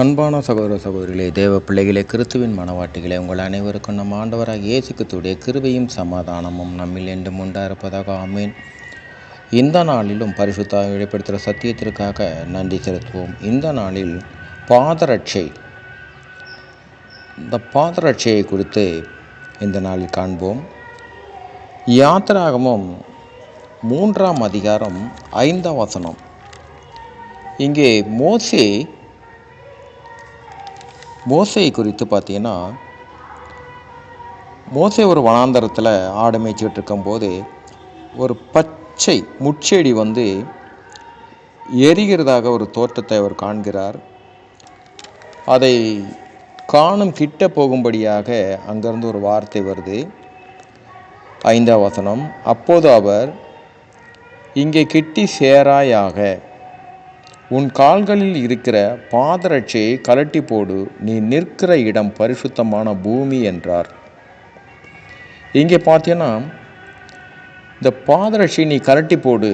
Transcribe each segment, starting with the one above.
அன்பான சகோதர சகோதரிகளே தேவ பிள்ளைகளே கிறிஸ்துவின் மனவாட்டிகளே உங்கள் அனைவருக்கும் நம் ஆண்டவராக இயேசுக்குத்துடைய கிருபையும் சமாதானமும் நம்மில் என்றும் உண்டாயிருப்பதாக ஆமேன். இந்த நாளிலும் பரிசுத்த வெளிப்படுத்துகிற சத்தியத்திற்காக நன்றி செலுத்துவோம். இந்த நாளில் பாதரட்சை இந்த பாதரட்சையை குறித்து இந்த நாளில் காண்போம். யாத்திராகமும் மூன்றாம் அதிகாரம் ஐந்தாம் வசனம். இங்கே மோசே மோசை குறித்து பார்த்தீங்கன்னா மோசை ஒரு வனாந்தரத்தில் ஆடு மேய்ச்சிக்கிட்டு இருக்கும்போது ஒரு பச்சை முட்செடி வந்து எரிகிறதாக ஒரு தோற்றத்தை அவர் காண்கிறார். அதை காணும் கிட்ட போகும்படியாக அங்கேருந்து ஒரு வார்த்தை வருது. ஐந்தாம் வசனம் அப்போது அவர் இங்கே கிட்டி சேராயாக உன் கால்களில் இருக்கிற பாதரட்சையை கலட்டி போடு. நீ நிற்கிற இடம் பரிசுத்தமான பூமி என்றார். இங்கே பார்த்தீங்கன்னா இந்த பாதரட்சை நீ கலட்டி போடு.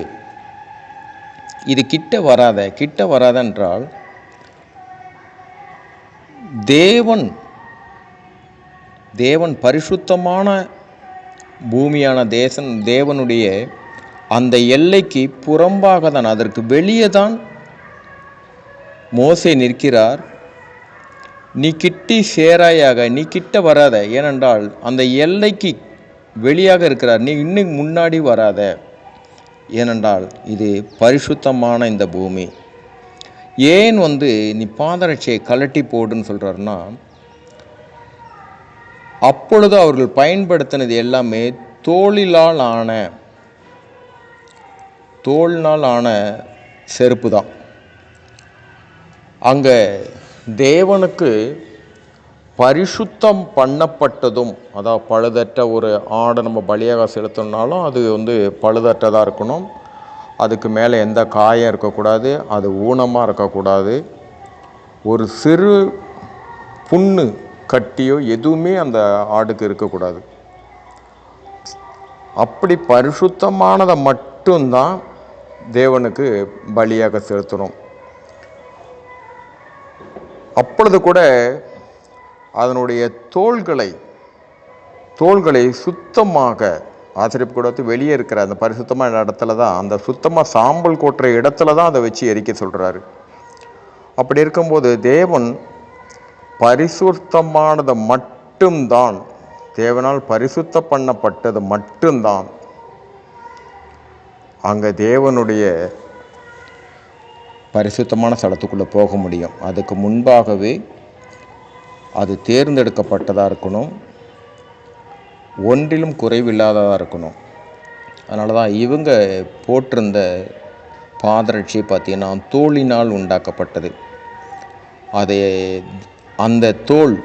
இது கிட்ட வராத கிட்ட வராத என்றால் தேவன் தேவன் பரிசுத்தமான பூமியான தேசன் தேவனுடைய அந்த எல்லைக்கு புறம்பாக தான் அதற்கு வெளியே தான் மோசை நிற்கிறார். நீ கிட்டி சேராயாக நீ கிட்ட வராத. ஏனென்றால் அந்த எல்லைக்கு வெளியாக இருக்கிறார். நீ இன்னும் முன்னாடி வராத. ஏனென்றால் இது பரிசுத்தமான இந்த பூமி. ஏன் வந்து நீ பாதரட்சியை கலட்டி போடுன்னு சொல்கிறாருன்னா அப்பொழுது அவர்கள் பயன்படுத்தினது எல்லாமே தோளிலால் ஆன தோல்னால் ஆன செருப்பு தான். அங்கே தேவனுக்கு பரிசுத்தம் பண்ணப்பட்டதும் அதாவது பழுதற்ற ஒரு ஆடை நம்ம பலியாக செலுத்தணுன்னாலும் அது வந்து பழுதற்றதாக இருக்கணும். அதுக்கு மேலே எந்த காயம் இருக்கக்கூடாது அது ஊனமாக இருக்கக்கூடாது. ஒரு சிறு புண்ணு கட்டியோ எதுவுமே அந்த ஆடுக்கு இருக்கக்கூடாது. அப்படி பரிசுத்தமானதை மட்டும்தான் தேவனுக்கு பலியாக செலுத்தணும். அப்பொழுது கூட அதனுடைய தோள்களை தோள்களை சுத்தமாக ஆசிரியப்பு கூடத்து வெளியே இருக்கிற அந்த பரிசுத்தமான இடத்துல தான் அந்த சுத்தமாக சாம்பல் கொட்டுற இடத்துல தான் அதை வச்சு எரிக்க சொல்கிறாரு அப்படி இருக்கும்போது தேவன் பரிசுத்தமானதை மட்டும்தான் தேவனால் பரிசுத்த பண்ணப்பட்டது மட்டும்தான். அங்கே தேவனுடைய பரிசுத்தமான ஸ்தலத்துக்குள்ளே போக முடியும். அதுக்கு முன்பாகவே அது தேர்ந்தெடுக்கப்பட்டதாக இருக்கணும். ஒன்றிலும் குறைவில்லாததாக இருக்கணும். அதனால தான் இவங்க போட்டிருந்த பாதரட்சி பார்த்திங்கன்னா தோளினால் உண்டாக்கப்பட்டது. அதை அந்த தோல்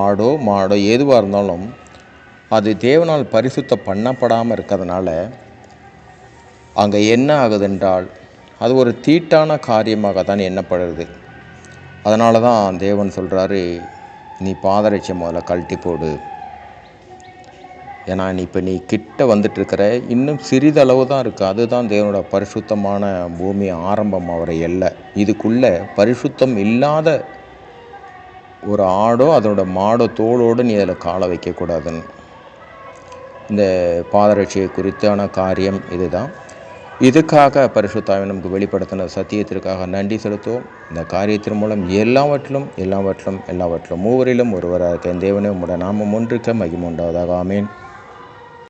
ஆடோ மாடோ எதுவாக இருந்தாலும் அது தேவனால் பரிசுத்தம் பண்ணப்படாமல் இருக்கிறதுனால அங்கே என்ன ஆகுதென்றால் அது ஒரு தீட்டான காரியமாக தான் எண்ணப்படுறது. அதனால தான் தேவன் சொல்கிறாரு நீ பாதரட்சை முதல்ல கழட்டி போடு. ஏன்னா நீ இப்போ நீ கிட்ட வந்துட்டுருக்கிற இன்னும் சிறிதளவு தான் இருக்குது அதுதான் தேவனோட பரிசுத்தமான பூமி ஆரம்பம் அவரை எல்லை. இதுக்குள்ளே பரிசுத்தம் இல்லாத ஒரு ஆடோ அதனோட மாடோ தோளோடு நீ அதில் காலை வைக்கக்கூடாதுன்னு. இந்த பாதரட்சியை குறித்தான காரியம் இதுதான். இதுக்காக பரிசுத்தாவை நமக்கு வெளிப்படுத்தின சத்தியத்திற்காக நன்றி செலுத்துவோம். இந்த காரியத்தின் மூலம் எல்லாவற்றிலும் எல்லாவற்றிலும் எல்லாவற்றிலும் மூவரிலும் ஒருவராக தேவனே உங்களோட நாமம் ஒன்றுக்க மகிமுண்டாவதாக ஆமேன்.